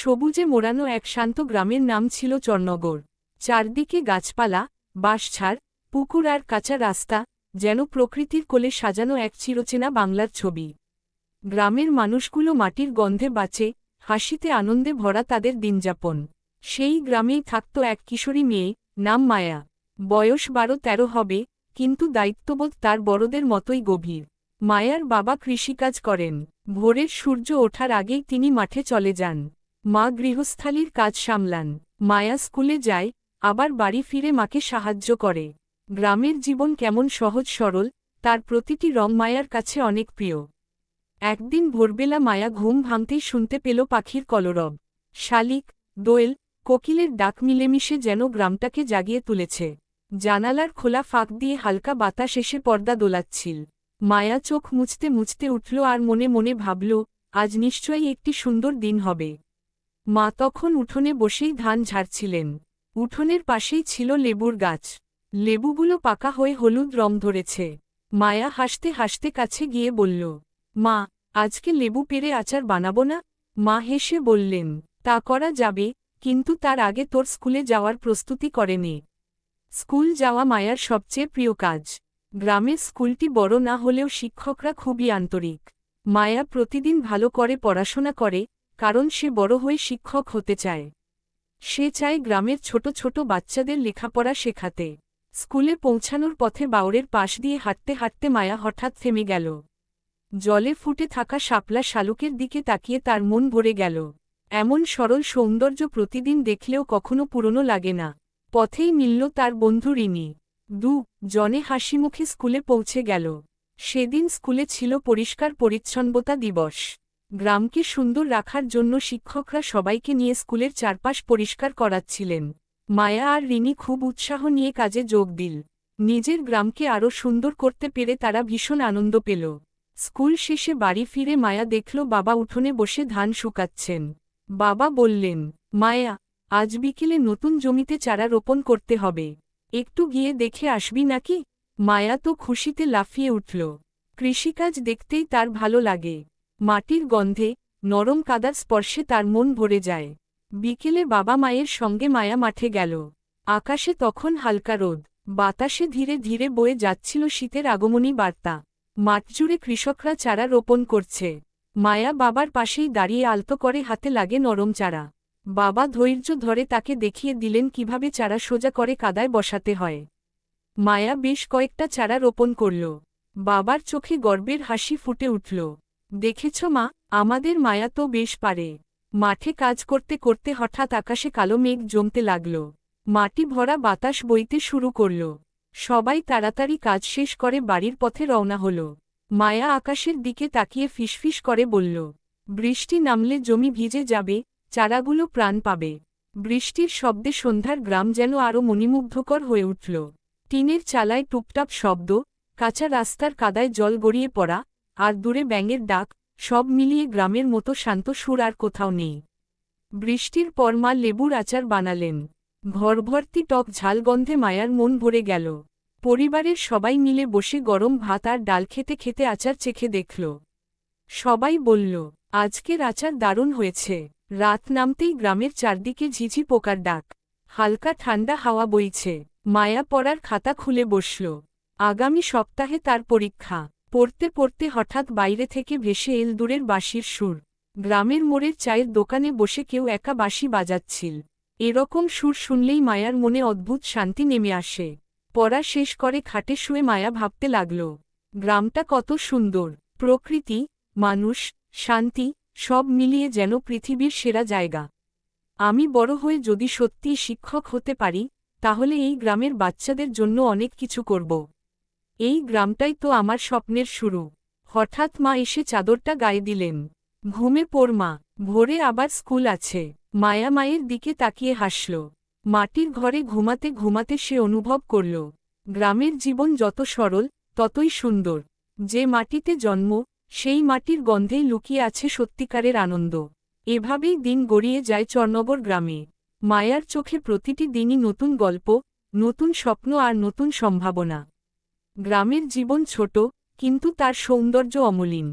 সবুজে মোড়ানো এক শান্ত গ্রামের নাম ছিল চরনগর। চারদিকে গাছপালা বাঁশছাড় পুকুর আর কাঁচা রাস্তা, যেন প্রকৃতির কোলে সাজানো এক চিরচেনা বাংলার ছবি। গ্রামের মানুষগুলো মাটির গন্ধে বাঁচে, হাসিতে আনন্দে ভরা তাদের দিনযাপন। সেই গ্রামেই থাকত এক কিশোরী মেয়ে নাম মায়া। বয়স বারো তেরো হবে, কিন্তু দায়িত্ববোধ তার বড়দের মতোই গভীর। মায়ার বাবা কৃষিকাজ করেন। ভোরের সূর্য ওঠার আগেই তিনি মাঠে চলে যান। মা গৃহস্থালির কাজ সামলান। মায়া স্কুলে যায়, আবার বাড়ি ফিরে মাকে সাহায্য করে। গ্রামের জীবন কেমন সহজ সরল, তার প্রতিটি রং মায়ার কাছে অনেক প্রিয়। একদিন ভোরবেলা মায়া ঘুম ভাঙতেই শুনতে পেল পাখির কলরব। শালিক, দোয়েল, কোকিলের ডাক মিলেমিশে যেন গ্রামটাকে জাগিয়ে তুলেছে। জানালার খোলা ফাঁক দিয়ে হালকা বাতাস এসে পর্দা দোলাচ্ছিল। মায়া চোখ মুছতে মুছতে উঠল আর মনে মনে ভাবল, আজ নিশ্চয়ই একটি সুন্দর দিন হবে। মা তখন উঠোনে বসেই ধান ঝাড়ছিলেন। উঠোনের পাশেই ছিল লেবুর গাছ। লেবুগুলো পাকা হয়ে হলুদ রং ধরেছে। মায়া হাসতে হাসতে কাছে গিয়ে বলল, মা, আজকে লেবু পেরে আচার বানাবো না? মা হেসে বললেন, তা করা যাবে, কিন্তু তার আগে তোর স্কুলে যাওয়ার প্রস্তুতি করে নে। স্কুল যাওয়া মায়ার সবচেয়ে প্রিয় কাজ। গ্রামের স্কুলটি বড় না হলেও শিক্ষকরা খুবই আন্তরিক। মায়া প্রতিদিন ভালো করে পড়াশোনা করে কারণ সে বড় হয়ে শিক্ষক হতে চায়। সে চায় গ্রামের ছোট ছোট বাচ্চাদের লেখাপড়া শেখাতে। স্কুলে পৌঁছানোর পথে বাউরের পাশ দিয়ে হাঁটতে হাঁটতে মায়া হঠাৎ থেমে গেল। জলে ফুটে থাকা শাপলা শালুকের দিকে তাকিয়ে তার মন ভরে গেল। এমন সরল সৌন্দর্য প্রতিদিন দেখলেও কখনো পুরনো লাগে না। পথেই মিলল তার বন্ধু রিনি দু, জনে হাসিমুখে স্কুলে পৌঁছে গেল। সেদিন স্কুলে ছিল পরিষ্কার পরিচ্ছন্নতা দিবস। গ্রামকে সুন্দর রাখার জন্য শিক্ষকরা সবাইকে নিয়ে স্কুলের চারপাশ পরিষ্কার করাচ্ছিলেন। মায়া আর রিনি খুব উৎসাহ নিয়ে কাজে যোগ দিল। নিজের গ্রামকে আরও সুন্দর করতে পেরে তারা ভীষণ আনন্দ পেল। স্কুল শেষে বাড়ি ফিরে মায়া দেখল বাবা উঠোনে বসে ধান শুকাচ্ছেন। বাবা বললেন, মায়া, আজ বিকেলে নতুন জমিতে চারা রোপণ করতে হবে। একটু গিয়ে দেখে আসবি নাকি? মায়া তো খুশিতে লাফিয়ে উঠল। কৃষিকাজ দেখতেই তার ভালো লাগে। মাটির গন্ধে নরম কাদার স্পর্শে তার মন ভরে যায়। বিকেলে বাবা মায়ের সঙ্গে মায়া মাঠে গেল। আকাশে তখন হালকা রোদ। বাতাসে ধীরে ধীরে বয়ে যাচ্ছিল শীতের আগমনী বার্তা। মাঠজুড়ে কৃষকরা চারা রোপণ করছে। মায়া বাবার পাশেই দাঁড়িয়ে আলতো করে হাতে লাগে নরম চারা। বাবা ধৈর্য ধরে তাকে দেখিয়ে দিলেন কীভাবে চারা সোজা করে কাদায় বসাতে হয়। মায়া বেশ কয়েকটা চারা রোপণ করল। বাবার চোখে গর্বের হাসি ফুটে উঠল। দেখেছ মা, আমাদের মায়া তো বেশ পারে। মাঠে কাজ করতে করতে হঠাৎ আকাশে কালো মেঘ জমতে লাগল। মাটি ভরা বাতাস বইতে শুরু করল। সবাই তাড়াতাড়ি কাজ শেষ করে বাড়ির পথে রওনা হল। মায়া আকাশের দিকে তাকিয়ে ফিসফিস করে বলল, বৃষ্টি নামলে জমি ভিজে যাবে, চারাগুলো প্রাণ পাবে। বৃষ্টির শব্দে সন্ধ্যার গ্রাম যেন আরও মণিমুগ্ধকর হয়ে উঠল। টিনের চালায় টুপটাপ শব্দ, কাঁচা রাস্তার কাদায় জল গড়িয়ে পড়া আর দূরে ব্যাঙের ডাক, সব মিলিয়ে গ্রামের মতো শান্ত সুর আর কোথাও নেই। বৃষ্টির পর মা লেবুর আচার বানালেন। ঘরভর্তি টক ঝালগন্ধে মায়ার মন ভরে গেল। পরিবারের সবাই মিলে বসে গরম ভাত আর ডাল খেতে খেতে আচার চেখে দেখল। সবাই বলল, আজকের আচার দারুণ হয়েছে। রাত নামতেই গ্রামের চারদিকে ঝিঝি পোকার ডাক। হালকা ঠান্ডা হাওয়া বইছে। মায়া পড়ার খাতা খুলে বসল। আগামী সপ্তাহে তার পরীক্ষা। পড়তে পড়তে হঠাৎ বাইরে থেকে ভেসে এল দূরের বাঁশির সুর। গ্রামের মোড়ের চায়ের দোকানে বসে কেউ একা বাঁশি বাজাচ্ছিল। এরকম সুর শুনলেই মায়ার মনে অদ্ভুত শান্তি নেমে আসে। পড়া শেষ করে খাটে শুয়ে মায়া ভাবতে লাগল, গ্রামটা কত সুন্দর, প্রকৃতি, মানুষ, শান্তি, সব মিলিয়ে যেন পৃথিবীর সেরা জায়গা। আমি বড় হয়ে যদি সত্যিই শিক্ষক হতে পারি, তাহলে এই গ্রামের বাচ্চাদের জন্য অনেক কিছু করব। এই গ্রামটাই তো আমার স্বপ্নের শুরু। হঠাৎ মা এসে চাদরটা গায়ে দিলেন। ঘুমে পড় মা, ভোরে আবার স্কুল আছে। মায়া মায়ের দিকে তাকিয়ে হাসল। মাটির ঘরে ঘুমাতে ঘুমাতে সে অনুভব করল, গ্রামের জীবন যত সরল, ততই সুন্দর। যে মাটিতে জন্ম, সেই মাটির গন্ধেই লুকিয়ে আছে সত্যিকারের আনন্দ। এভাবেই দিন গড়িয়ে যায় চরনগর গ্রামে। মায়ার চোখে প্রতিটি দিনই নতুন গল্প, নতুন স্বপ্ন আর নতুন সম্ভাবনা। গ্রামের জীবন ছোট কিন্তু তার সৌন্দর্য অমলিন।